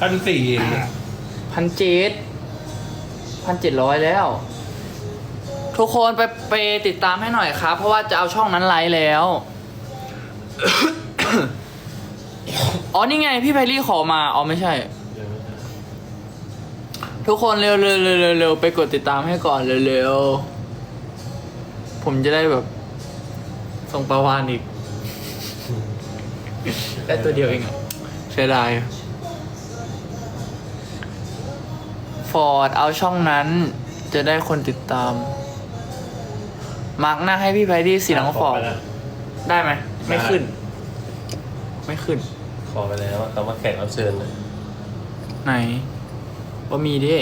พันสี่เองเนี่ยพันเจ็ดพันเจ็ดร้อยแล้ว ทุกคนไปไปติดตามให้หน่อยครับ เพราะว่าจะเอาช่องนั้นไลฟ์แล้ว อ๋อนี่ไงพี่ไพรี่ขอมา อ๋อไม่ใช่ ทุกคนเร็วเร็วเร็วเร็วเร็วไปกดติดตามให้ก่อนเร็วเร็วผมจะได้แบบส่งประวานอีก ได้ตัวเดียวเองอะเสียดาย ฟอร์ดเอาช่องนั้น จะได้คนติดตาม มาร์กหน้าให้พี่ไพรี่สีน้องฟอร์ดขไปแล้วได้ไหมไม่ขึ้น ไม่ขึ้น ขอไปแล้วคำว่าแขกรับเชิญน่ะไหนว่ามีดิ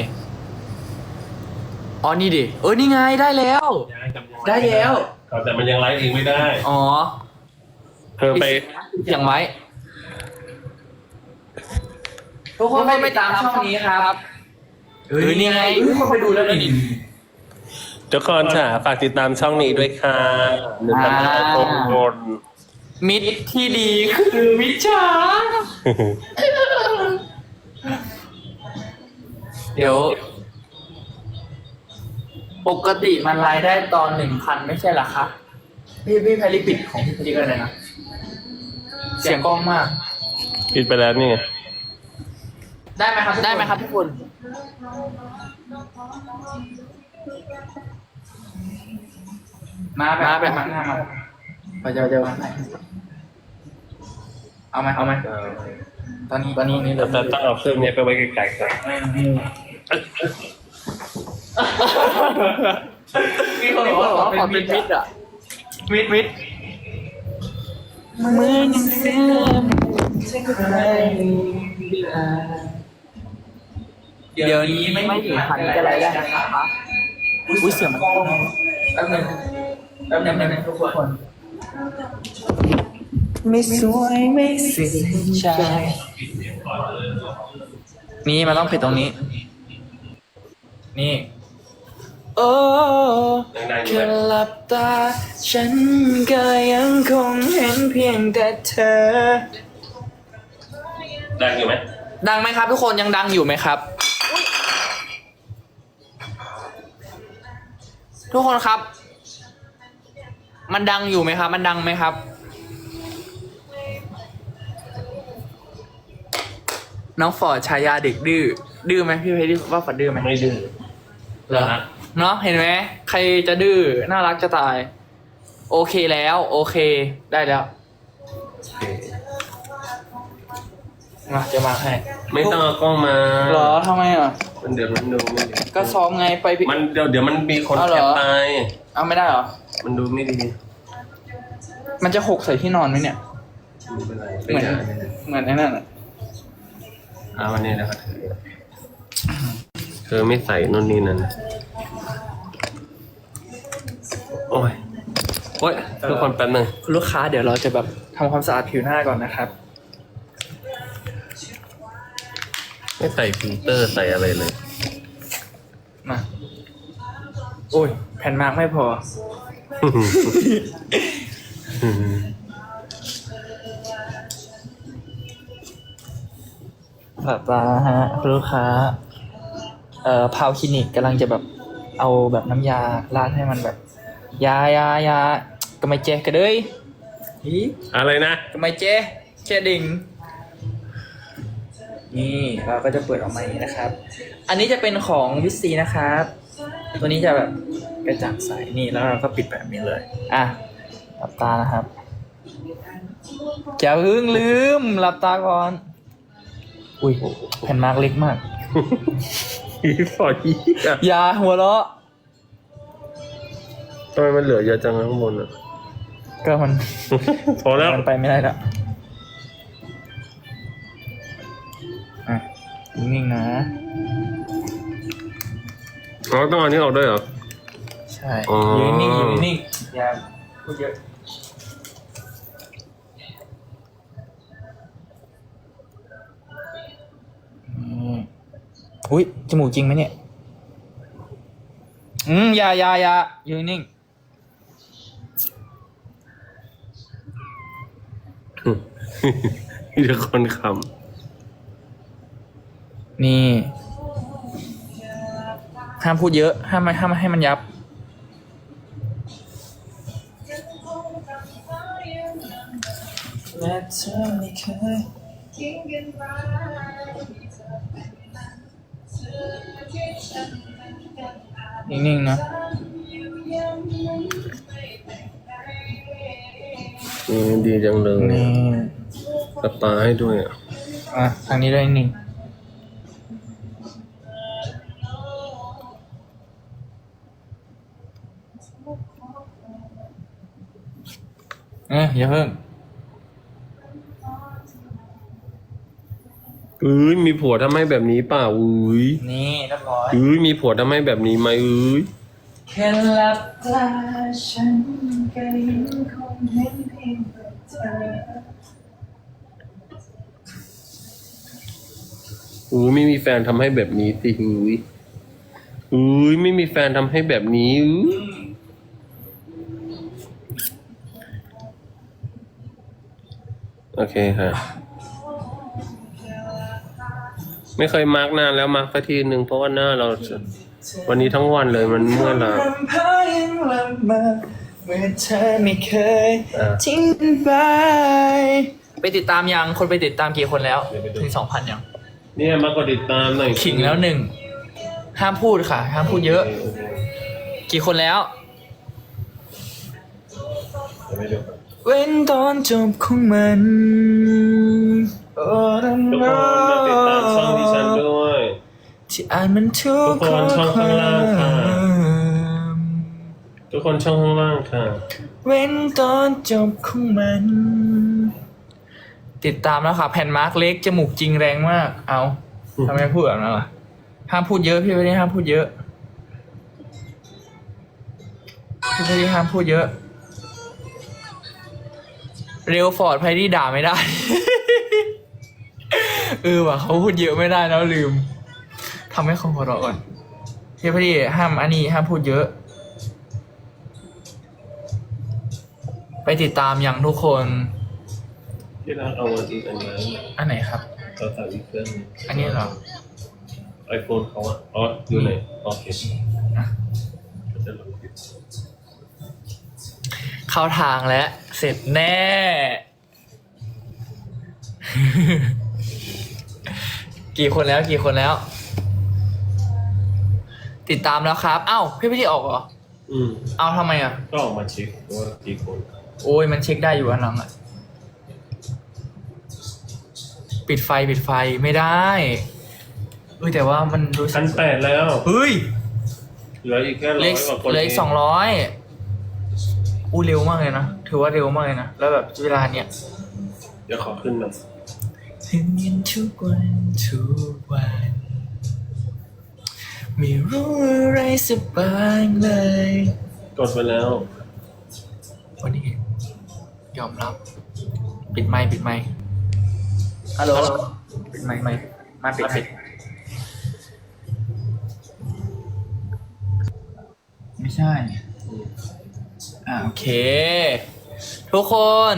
อ๋อนี่ดิเออนี่ไงได้แล้วยังจำยังได้แล้วเขาแต่มันยังไลฟ์เองไม่ได้ อ๋อเธอไปอย่างไว้ทุกคนไปตามช่องนี้ครับ เออนี่ไงทุกคนไปดูแล้วนี่ทุกคนค่ะ ฝากติดตามช่องนี้ด้วยค่ะหนึ่งพันห้าคนมิตรที่ดีคือมิจฉาเดี๋ยว ปกติมันรายได้ตอนหนึ่งพันไม่ใช่เหรอคะพี่พี่แพรรี่ปิดของพี่แพรรี่ก็เลยนะ เสียงกล้องมาก ปิดไปแล้วนี่ไง ได้ไหมครับได้ไหมครับทุกคน มาแบบมาแบบมามาไปเจอเจอมาเอาไหมเอาไหมตอนนี้ตอนนี้นี่เลแต่ยต้องเอาเครื่องนี้ไปไว้ไกลๆก่อนมีคนบอกว่าขอเป็นมิดอะมิดมิดมือยังเสีย เดี๋ยวนี้ไม่ถึงพันก็ไรได้นะคะอุ้ยเสียงมันกล้องแป๊บนึงแป๊บนึงแป๊บนึงทุกคนไม่สวยไม่สิ้นใจนี่มันต้องผิดตรงนี้ นี่ โอ้ดังๆอยู่แค่ไหมหลับตา ฉันก็ยังคงเห็นเพียงแต่เธอ ดังอยู่ไหม ดังไหมครับทุกคนยังดังอยู่ไหมครับ ทุกคนครับ มันดังอยู่ไหมครับ มันดังไหมครับ น้องฟอร์ดฉายาเด็กดื้อ ดื้อไหมพี่เพชรว่าฟอร์ดดื้อไหมไม่ดื้อเหรอเนาะเห็นไหมใครจะดื้อ น่ารักจะตาย โอเคแล้ว โอเค ได้แล้วโอเคมาจะมาให้ ไม่ต้องเอากล้องมา เหรอทำไมอะ มันเดี๋ยวมันดูไม่ดีก็ซ้อมไงไปพี่มันเดี๋ยวเดี๋ยวมันมีคนเอาเหรแคอปไปเอาไม่ได้เหรอ มันดูไม่ดีมันจะหกใส่ที่นอนไหมเนี่ย ไม่เป็นไรเหมือนไม่ได้เหมือนไอ้นั่นอะอ่าวันนี้นะครับเธอเธอไม่ใส่นู่นนี่นั่นโอ้ยโอ้ยทุกคนแป๊บนึง คุณลูกค้าเดี๋ยวเราจะแบบทำความสะอาดผิวหน้าก่อนนะครับ ไม่ใส่ฟิลเตอร์ใส่อะไรเลย มา โอ้ย แผ่นมาร์กไม่พอ แบบว่าฮะคุณลูกค้า เอ่อพาวคลินิกกำลังจะแบบเอาแบบน้ำยาราดให้มันแบบ ยายายาก็ไม่เจ๊กันเลยอีอะไรนะก็ไม่เจ๊เจ๊ดิ่ง นี่เราก็จะเปิดออกมาอย่างนี้นะครับ อันนี้จะเป็นของวิซีนะครับ ตัวนี้จะแบบกระจ่างใสนี่แล้วเราก็ปิดแบบนี้เลย อะหลับตานะครับอย่าเพิ่งลืมหลับตาก่อน อุ้ยแผ่นมาร์กเล็กมากอีฟอร์ยี่อะอย่าหัวเราะทำไมมันเหลือเยอะจังข้างบนอะก็มัน พอแล้วมันไปไม่ได้แล้ว นิ่งๆนะ อ๋อต้องเอาอันนี้ออกด้วยเหรอ ใช่อ๋อยืนนิ่งยืนนิ่งอย่าพูดเยอะอืมอุ้ยจมูกจริงไหมเนี่ย อืมอย่าอย่าอย่ายืนนิ่ง มีแต่คนค นี่ ห้ามพูดเยอะ ห้ามไม่ห้ามให้มันยับ และเธอไม่เคยนิ่งๆนะนี่ดีจังเลยนี่สปาให้ด้วยอะ อะ ทางนี้ด้วยนิ่ เอ้ยอย่าเพิ่งเอ้ยมีผัวทำให้แบบนี้เปล่าเอ้ยนี่เรียบร้อยเอ้ยมีผัวทำให้แบบนี้ไหมเอ้ยแค่หลับตาฉันก็ยังคงเห็นเพียงแต่เธอ อุ้ยไม่มีแฟนทำให้แบบนี้สิอุ้ยอุ้ยไม่มีแฟนทำให้แบบนี้อุ้ย โอเคค่ะ ไม่เคยมาร์กนานแล้วมาร์กสักทีหนึ่งเพราะว่าหน้าเราจะวันนี้ทั้งวันเลยมันเมื่อยล้ารำพังยังละเมอเมื่อเธอไม่เคยอะทิ้งกันไปไปติดตามยังคนไปติดตามกี่คนแล้วเดี๋ยวไปดูถึงสองพันยังเนี่ยมากดติดตามหน่อยขิงแล้วหนึ่งห้ามพูดค่ะ ห้ามพูดเยอะโอเคกี่คนแล้วเดี๋ยวไปดูกัน เว้นตอนจบของมันโอ้ทุกคนมาติดตามช่องดิฉันด้วยที่อ่านมันทุกทุกคนช่องข้างล่างค่ะข้อความทุกคนช่องข้างล่างค่ะ เว้นตอนจบของมัน ติดตามแล้วค่ะแผ่นมาร์กเล็กจมูกจริงแรงมาก เอาทำไมพูดแบบนั้นล่ะห้ามพูดเยอะพี่ไม่ได้ห้ามพูดเยอะพี่ไม่ได้ห้ามพูดเยอะ เร็วฟอร์ดไพดี้ด่าไม่ได้ เออว่ะเขาพูดเยอะไม่ได้แล้วลืมทำให้เขาหัวเราะก่อนพี่พอดีห้ามอันนี้ห้ามพูดเยอะ ไปติดตามยังทุกคนที่รักเอาวันอีกอันนี้อันไหนครับเราสั่งอีกเครื่องหนึ่งอันนี้เหรอไอโฟนเขาอะอ๋ออยู่ไหนโอเคอะก็จะลงคลิปเข้าทางแล้ว เสร็จแน่ กี่คนแล้วกี่คนแล้ว ติดตามแล้วครับ เอ้าพี่พี่ที่ออกเหรอ อืมเอ้าทำไมอะ ก็ออกมาเช็คว่ากี่คนโอ้ยมันเช็คได้อยู่อันหลังอะ ปิดไฟปิดไฟไม่ได้เอ้ยแต่ว่ามันรู้สึพักนแปดแล้วเฮ้ย เหลืออีกแค่เหร้ล็อกยกว่าคนเหล็กสองร้อยอู้เร็วมากเลยนะ ถือว่าเร็วมากเลยนะ แล้วแบบเวลาเนี้ยเดี๋ยวขอขึ้นมาถึงยันทุกวันทุกวันไม่รู้อะไรสักบางเลย กดไปแล้ว วันนี้ยอมรับ ปิดไมค์ปิดไมค์ฮัลโหลปิดไมค์ไมค์มาปิดปิดไม่ใช่ อ่าโอเค ทุกคน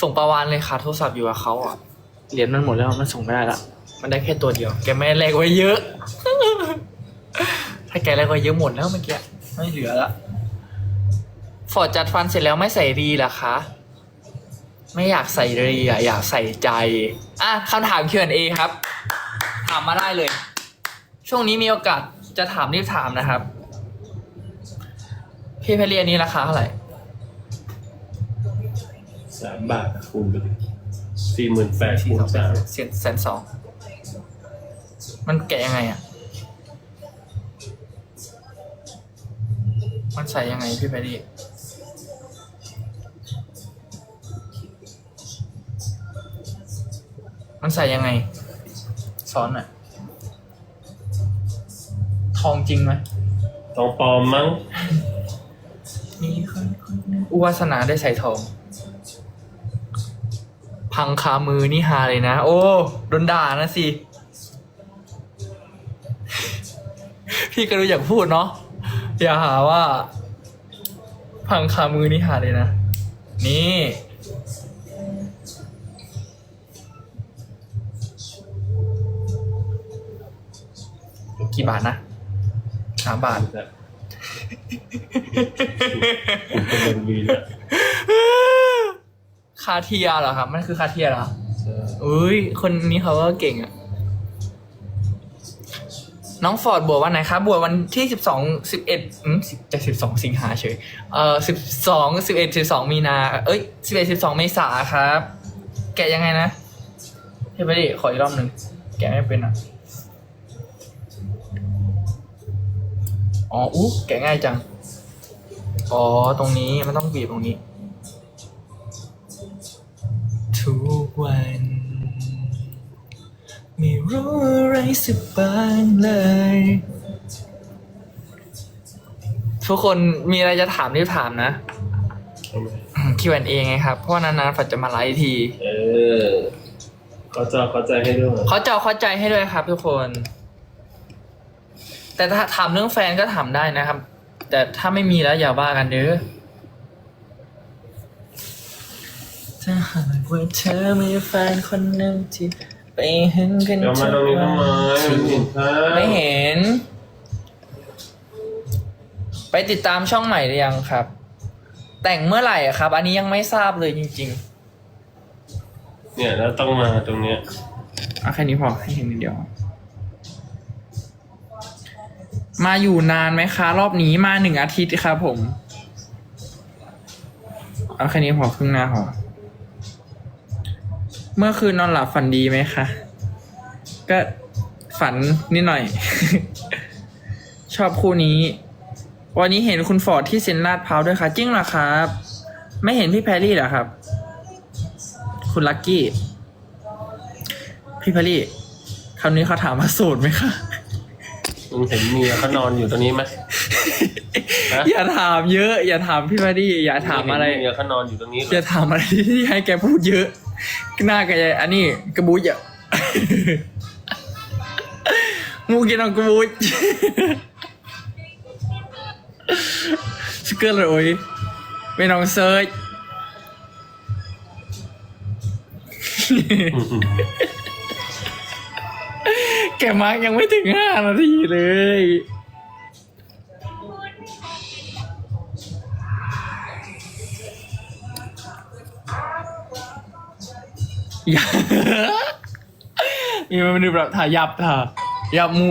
ส่งประวานเลยค่ะโทรศัพท์อยู่กับเขาอะเหรียญมันหมดแล้วมันส่งไม่ได้ละมันได้แค่ตัวเดียว แกไม่ได้แลกไว้เยอะ ถ้าแกแลกไว้เยอะหมดแล้วเมื่อกี้ไม่เหลือละฟอร์ดจัดฟันเสร็จแล้วไม่ใส่รีเหรอคะไม่อยากใส่รีอะอยากใส่ใจอะคำถาม Q&A ครับ ถามมาได้เลย ช่วงนี้มีโอกาสจะถามรีบถามนะครับ พี่เพลียนนี้ราคาเท่าไหร่สามบาทคูณไปดิสี่หมื่นแปดคูณสามเสียนแสนสอง มันแกะยังไงอะ มันใส่ยังไงพี่ไปดีมันใส่ยังไงสอนหน่อยทองจริงไหมทองปลอมมั้ง มีคนคนหนึงอุวาสนาได้ใส่ทอง พังคามือนี่ฮาเลยนะ โอ้โดนด่านะสิ พี่ก็รู้อยากพูดเนาะอย่าหาว่า พังคามือนี่หาเลยนะ นี่ กี่บาทนะสามบาท คาเทียเหรอครับ มันคือคาเทียเหรออุ้ยคนนี้เขาก็เก่งอะน้องฟอร์ดบวชวันไหนครับบวชวันที่สิบสองสิบเอ็ดจะสิบสองสิงหาเฉยเอ่อสิบสองสิบเอ็ดสิบสองมีนา เอ้ยสิบเอ็ดสิบสองเมษาครับ แกะยังไงนะเฮ้ยไปดิขออีกรอบหนึ่งแกะไม่เป็นอะ อ๋ออู้แกะง่ายจัง อ๋อ ตรงนี้มันต้องบีบตรงนี้ ทุกวัน ไม่รู้อะไรสักบ้างเลย ทุกคนมีอะไรจะถามรีบถามนะ Q&A ไงครับ เพราะว่านานๆฝัดจะมาไลฟ์ที เออ เขาจะเข้าใจให้ด้วยเขาจะเอาเข้าใจให้ด้วยครับทุกคน แต่ถ้าถามเรื่องแฟนก็ถามได้นะครับ แต่ถ้าไม่มีแล้วอย่าว่ากันเด้อถ้าหากว่าเธอมีแฟนคนหนึ่งที่ไปหึงกันเดี๋ยวมาตรงนี้ทำไมมันเห็นภาพไม่เห็น ไปติดตามช่องใหม่หรือยังครับ แต่งเมื่อไหร่อะครับ อันนี้ยังไม่ทราบเลยจริงเนี่ยแล้วต้องมาตรงเนี้ยๆเอาแค่นี้พอให้เห็นนิดเดียว มาอยู่นานไหมคะ รอบนี้มาหนึ่งอาทิตย์ครับผม เอาแค่นี้พอครึ่งหน้าพอเมื่อคืนนอนหลับฝันดีไหมคะ ก็ฝันนิดหน่อย ชอบคู่นี้ วันนี้เห็นคุณฟอร์ดที่เซนลาดพร้าวด้วยค่ะจริงเหรอครับ ไม่เห็นพี่แพรรี่เหรอครับ คุณลักกี้ พี่แพรรี่คราวนี้เขาถามว่าโสดไหมคะ มึงเห็นเมียเขานอนอยู่ตรงนี้ไหมฮะอย่าถามเยอะ อย่าถามพี่แพรรี่อย่าถามอะไร เห็นเมียเขานอนอยู่ตรงนี้เหรอย่าอถามอะไรที่ให้แกพูดเยอะ หน้าแกจะอันนี้กระบุยอะมูกินเอากระบุยสเกิร์เลยโอ้ยไม่น้องเซิร์ช อืมอืม แกมาร์กยังไม่ถึงห้านาทีเลย อย่ามีมันดูแบบถ่ายยับถ่ายับมุ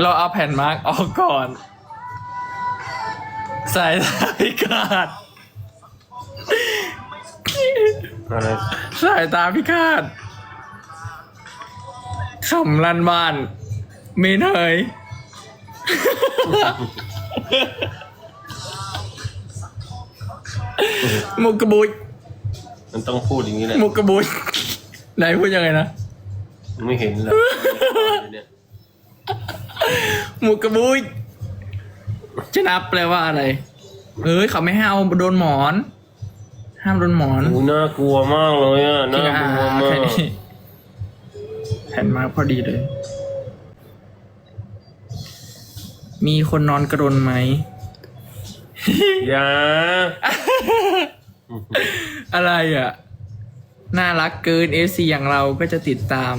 เราเอาแผ่นมาร์กออกก่อนสายตาพิฆาตอะไร สายตาพิฆาต ขำลันบ้านเมนเฮยมุกกระบุยมันต้องพูดอย่างนี้แหละมุกกระบุยไหนพูดยังไงนะมึงไม่เห็นเหรอเนี่ยมุกกระบุยจะนับแปลว่าอะไรเอ้ยเขาไม่ให้เอาโดนหมอน ห้ามโดนหมอน โอ้น่ากลัวมากเลยอะจริน่างอะกลัวมาแค่กนี้ แผ่นมาพอดีเลย มีคนนอนกระดนไหม อย่า อะไรอะ น่ารักเกินเอซีอย่างเราก็จะติดตาม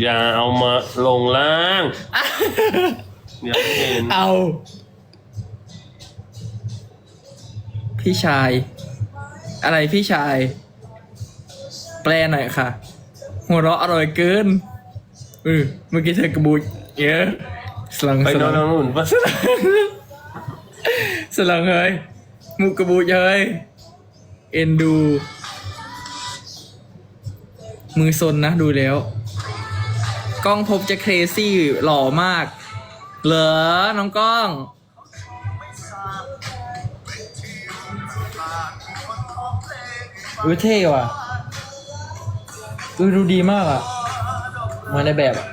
อย่าเอามาลงล่างอย่าให้เห็นเอา พี่ชาย อะไรพี่ชาย แปลหน่อยค่ะ หัวเราะอร่อยเกินเออเมื่อกี้เธอกระบุยเยอะสลังไปสนอลันงนู่นปะสลังเฮ้ยมุกกระบุยเฮ้ยเอ็นดู มือซนนะดูแล้ว กล้องพบจะเครซี่หล่อมาก เหรอ น้องกล้อง อุ้ยเท่ว่ะ อุ้ยดูดีมากอะเหมาในแบบอะ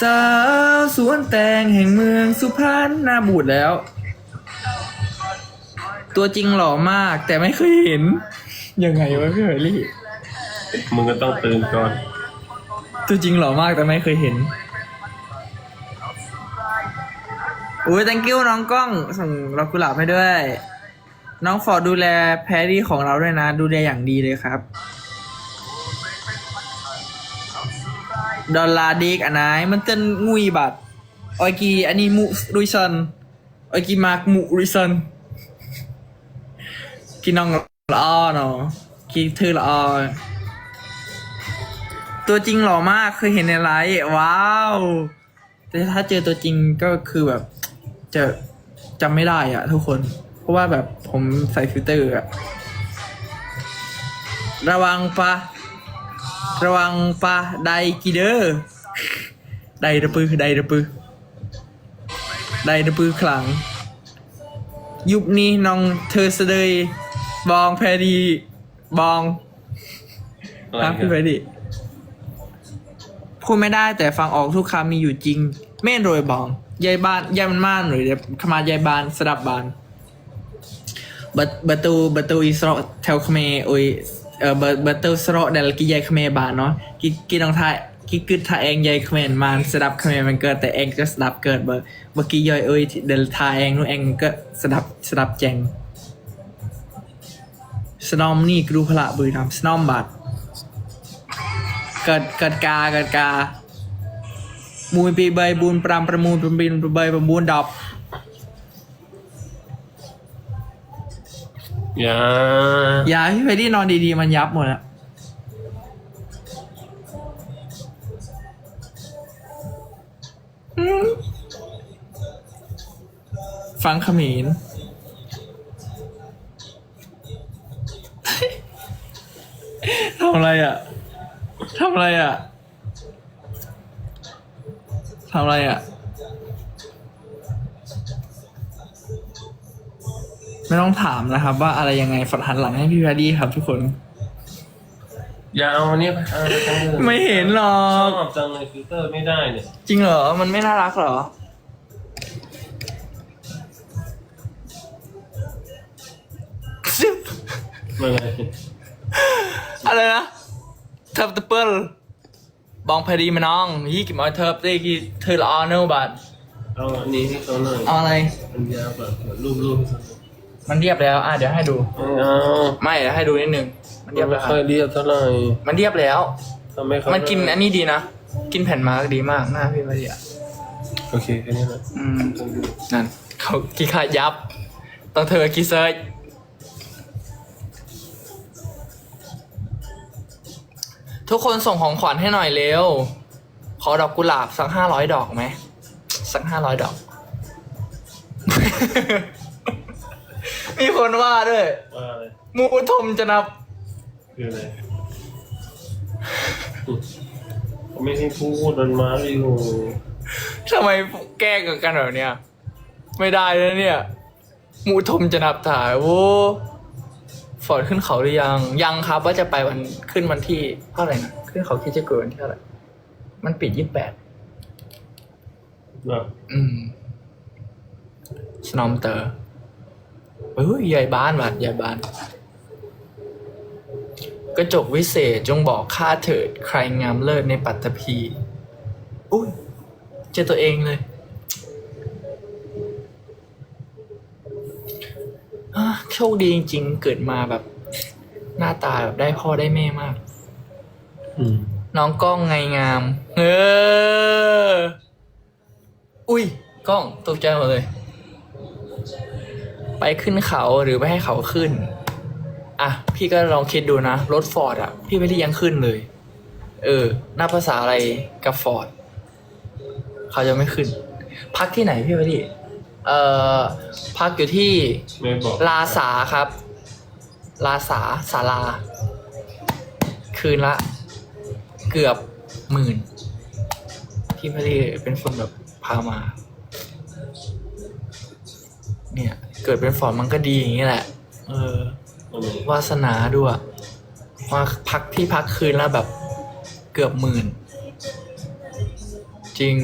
สาวสวนแตงแห่งเมืองสุพรรณหน้าบูดแล้ว ตัวจริงหล่อมากแต่ไม่เคยเห็น ยังไงวะพี่เฮอรี่มึงก็ต้องตื่นก่อน ตัวจริงหล่อมากแต่ไม่เคยเห็น อุ้ย thank you น้องกล้อง ส่งดอกกุหลาบให้ด้วย น้องฟอร์ดดูแลแพรรี่ของเราด้วยนะ ดูแลอย่างดีเลยครับ ดอลลาร์ด็กอันไหนมันเต้นงุยบัดโออยกีอันนี้มุรุยซันโออยกีมากมุรุยซันกีน้องละอ้อเนาะกีเธอละอ้อตัวจริงหล่อมากเคยเห็นในไลฟ์ว้าว แต่ถ้าเจอตัวจริงก็คือแบบ จะจำไม่ได้อะทุกคน เพราะว่าแบบผมใส่ฟิลเตอร์อะระวังปะระวังปะไดกีเดอร์ไดระปือไดระปือไดระปือขลัง ยุคนี้น้องเธอเสดยบองแพรดีบองอะไรครับกัพี่นแพรดีพูดไม่ได้แต่ฟังออกทุกคำมีอยู่จริงเม่นโรยบอง ยายบ้านยายมันม่านหรือขมายายบ้านสดับบ้านบัตบัตูบัตูอิสระเทลขเมอุยเออบัตบัตูสระเดลกิยายขเมบ้านเนาะกิกิน้องไทยกิกึดถ้าเองยายขเมนมันสดับคเมมันเกิดแต่เองก็สดับเกิดเบอร์เมื่อกี้ยอยเอ้ยเดลทาเองนู่เองก็สดับสดับแจงสนอมนี่กรุพละบุรีรัมสนอมบัตเกิดเกิดกาเกิดกา มูลปีใบบุญปรามประมูลประบินใบประมูลดับยายาพี่ไปรดดี้นอนดีๆ มันยับหมดแล้วฟังขมินทำอะไรอะทำอะไรอะ ทำอะไรอะ ไม่ต้องถามนะครับ ว่าอะไรยังไงฝัดหันหลังให้พี่แพดดี้ครับทุกคน อย่าเอาอันนี้ไปเอาไปทั้งเลยไม่เห็นหรอชก อบจังเลยฟิลเตอร์ไม่ได้เนี่ยจริงเหรอ มันไม่น่ารักเหรอไม่เลยอะไรนะเทิร์ฟตเปิล บองพอดีมาน้องยี่กิมออยเทิร์ฟได้กี่เธอละออเนอร์บัตเอาอันนี้ให้เขาหน่อยเอาอะไร มันยาวแบบเหมือนรูปรูปมันเรียบแล้วอะเดี๋ยวให้ดูไม่เอาไม่เดี๋ยวให้ดูนิดนึง มันเรียบไม่แล้วค่อยเรียบเท่าไหร่มันเรียบแล้ว ทำให้เขามันกินอันนี้ดีนะ กินแผ่นมาร์กดีมากหน้าพี่พอดีอะโอเคแค่นี้แหละอืม นั่นเขากีขายับ ต้องเธอกีเซิร์ช ทุกคนส่งของขวัญให้หน่อยเร็ว ขอดอกกุหลาบสักห้าร้อยดอกไหม สักห้าร้อยดอก มีคนว่าด้วย ว่าอะไรมูทมจะนับ คืออะไรเขาไม่ให้พูดมันมาอยู่ทำไมแกล้งกันแบบเนี้ย ไม่ได้แล้วเนี่ย มูทมจะนับถ่ายโว้ ฟอร์ดขึ้นเขาหรือยัง ยังครับว่าจะไปวันขึ้นวันที่เท่าไหร่นะขึ้นเขาคิดจะเกิดวันที่เท่าไหร่มันปิดยี่แปดแบบอืมสนอมเตอร์เฮ้ยใหญ่บ้านว่ะใหญ่บ้าน กระจกวิเศษจงบอกข้าเถิด ใครงามเลิศในปัตตภีอุ้ยเจอตัวเองเลยอะ โชคดีจริง ๆ เกิดมาแบบ หน้าตาแบบได้พ่อได้แม่มากอืมน้องกล้องไงงาม เออ อุ้ยกล้องตกใจหมดเลย ไปขึ้นเขาหรือไปให้เขาขึ้น อะ พี่ก็ลองคิดดูนะ รถฟอร์ดอะ พี่ไม่ได้ยังขึ้นเลย เออนับภาษาอะไรกับฟอร์ดเขาจะไม่ขึ้น พักที่ไหนพี่วดี เอ่อพักอยู่ที่ไม่บอกลาสาครับ ลาสาศาลา คืนละ เกือบหมื่น ที่พอดีเป็นคนแบบพามา เนี่ย เกิดเป็นฟอร์ดมันก็ดีอย่างนี้แหละ เอออะไรวาสนาด้วยมาพักที่พักคืนแล้วแบบเกือบหมื่น จริง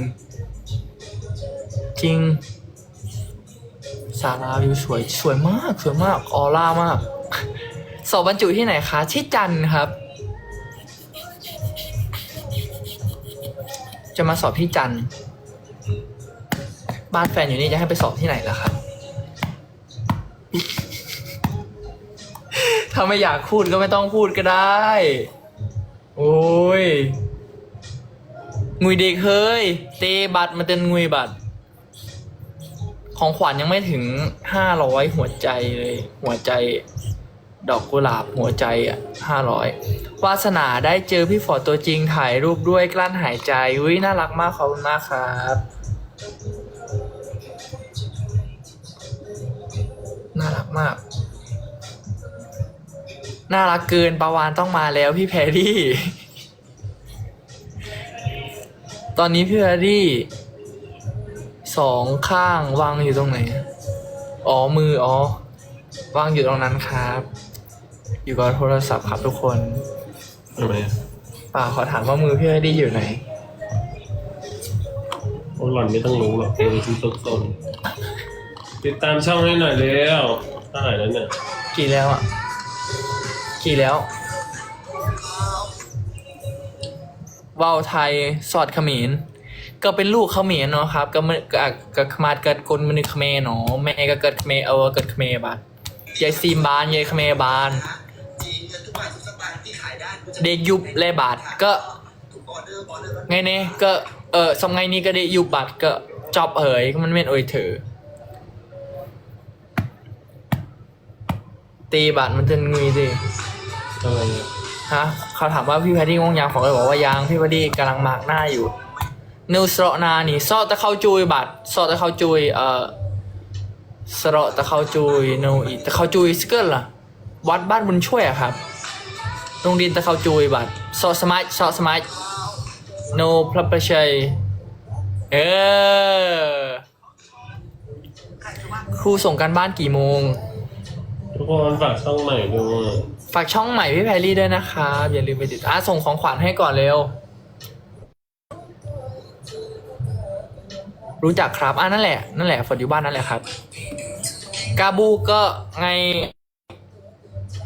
จริง สาราวิวสวยสวยมากสวยมากออร่ามาก สอบบรรจุที่ไหนคะที่จันครับ จะมาสอบที่จันบ้านแฟนอยู่นี่จะให้ไปสอบที่ไหนล่ะครับ ถ้าไม่อยากพูดก็ไม่ต้องพูดก็ได้ โอ้ยงุยเด็กเฮ้ย เตบัตรมันเป็นงุยบัตร ของขวัญยังไม่ถึงห้าร้อยหัวใจเลย หัวใจ ดอกกุหลาบหัวใจอะห้าร้อยวาสนาได้เจอพี่ฟอตัวจริงถ่ายรูปด้วยกลั้นหายใจอุ้ยน่ารักมากขอบคุณมากครับน่ารักมาก น่ารักเกินประวานต้องมาแล้วพี่แพรรี่ ตอนนี้พี่แพรรี่ สองข้างวางอยู่ตรงไหน อ๋อ มือ อ๋อ วางอยู่ตรงนั้นครับ อยู่กับโทรศัพท์ครับทุกคนทำไมอะป่าขอถามว่ามือพี่แพรรี่อยู่ไหนพวกหล่อนไม่ต้องรู้หรอกรู้ที่ซุกซนติดตามช่องให้หน่อยเร็วเท่าไหร่แล้วเนี่ยกี่แล้วอะ กี่แล้วว่าวไทย สอดเขมร ก็เป็นลูกเขมรเนาะครับ ก็มันก็ก็ขมาดเกิดคนมันเขมรเนาะแม่ก็เกิดเขมรเออเกิดเขมรบานยายซีมบานยายเขมรบานจีนจะทุกบาททุกสตางค์ที่ขายได้กูจะเด็กยุบเลบาทก็ทุกออเดอร์ออเดอร์ไงเนี่ยก็เออสมัยนี้ก็ได้ยุบบัตรก็จอบเอ๋ยมันไม่นเอ่ยถือตีบัตรมันจะงุยสิอะไรอะฮะเขาถามว่าพี่แพดดี้งงยังผมเลยบอกว่ายังพี่แพดดี้กำลังหมากหน้าอยู่ นิวสระนานี่ซอตะเข้าจุยบัตรซอตะเข้าจุยเอ่อสระตะเข้าจุยโนอีตะเข้าจุยสเกิลล่ะวัดบ้านบุญช่วยอะครับโรงเรียนตะเข้าจุยบัตรซอสมัยซอสมัยโนพระประชัยเออครูส่งการบ้านกี่โมง ทุกคนฝากช่องใหม่ด้วย ฝากช่องใหม่พี่แพรรี่ด้วยนะครับอย่าลืมไปติดอะส่งของขวัญให้ก่อนเร็ว รู้จักครับอะนั่นแหละนั่นแหละฝนอยู่บ้านนั่นแหละครับ กาบูก็ไง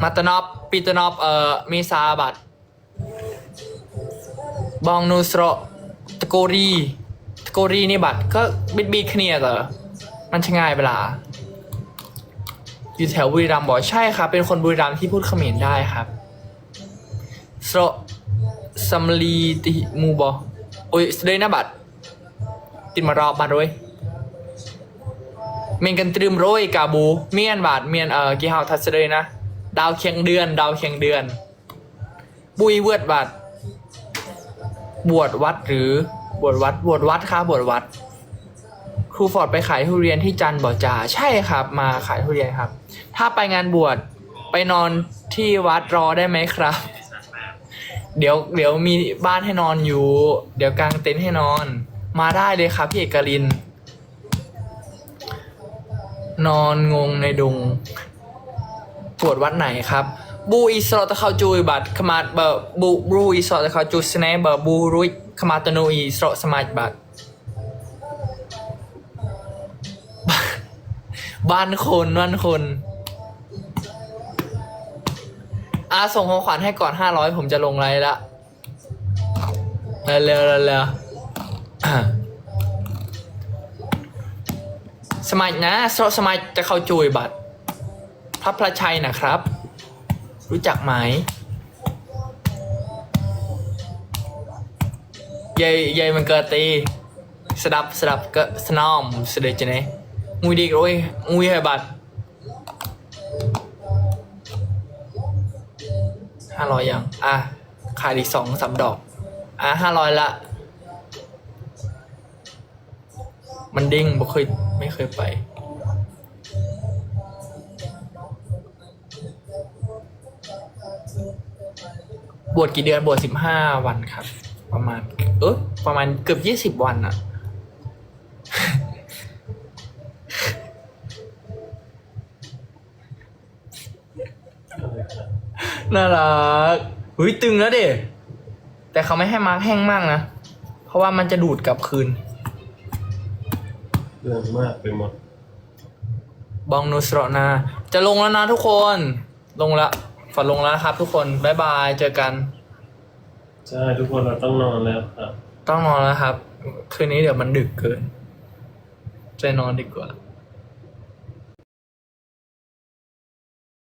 มาตนอปปีตนอปเอ่อมีซาบัตบองนูสโรตะโกรีตะโกรีนี่บัตรก็บิดบีเคเนีย์เหรอมันช่ง่ายเวลา อยู่แถวบุรีรัมย์บอกใช่ครับ เป็นคนบุรีรัมย์ที่พูดเขมรได้ครับสโรซัมลีติมูบอโอ้ยเลยนะบัตร ติดมารอบมาด้วยเมียนกันตรึมโรยกาบู เมียนบาทเมียนเอ่อกี่เฮาทัสเลยนะ ดาวเคียงเดือน ดาวเคียงเดือน บุยเวิดบาทบวชวัดหรือบวชวัดบวชวัดครับบวชวัด ครูฟอร์ดไปขายทุเรียนที่จันบ่อจ่าใช่ครับ มาขายทุเรียนครับ ถ้าไปงานบวชไปนอนที่วัดรอได้ไหมครับ เดี๋ยวเดี๋ยวมีบ้านให้นอนอยู่ เดี๋ยวกางเต็นท์ให้นอน มาได้เลยครับพี่เอกลิน นอนงงในดงปวดวัดไหนครับบูอีสโรตะเขาจุยบัตรขมาดเบอร์บูบูอีสโรตะเขาจุสเนเบอร์บูรุยขมาตโนอีสโรสมัยบัตรบ้านคนบ้านคนอาส่งของขวัญให้ก่อนห้าร้อยผมจะลงไลน์ละเร็วเร็วๆอะ สมัยนะสสมัยจะเข้าจุยบัตรพระพระชัยนะครับ รู้จักไหมยายยายมันเกิดตีสดับสดับก็สนอมสเดจเนงุยดีกโอยงุยให้บัตรห้าร้อยยัง อะ ขายอีกสองสามดอก อะห้าร้อยละ มันเด้งบ่เคยไม่เคยไป บวชกี่เดือนบวชสิบห้าวันครับ ประมาณ เออประมาณเกือบยี่สิบวันอะน่ารักหุยตึงแล้วเด็แต่เขาไม่ให้มาร์กแห้งมากนะ เพราะว่ามันจะดูดกลับคืน เรื่องมากไปหมด บองนูสโรนา จะลงแล้วนะทุกคน ลงละฝอดลงแล้วนะครับ ทุกคนบ๊ายบายเจอกัน ใช่ทุกคนเราต้องนอนแล้วครับ ต้องนอนแล้วครับ คืนนี้เดี๋ยวมันดึกเกินจะนอนดีกว่า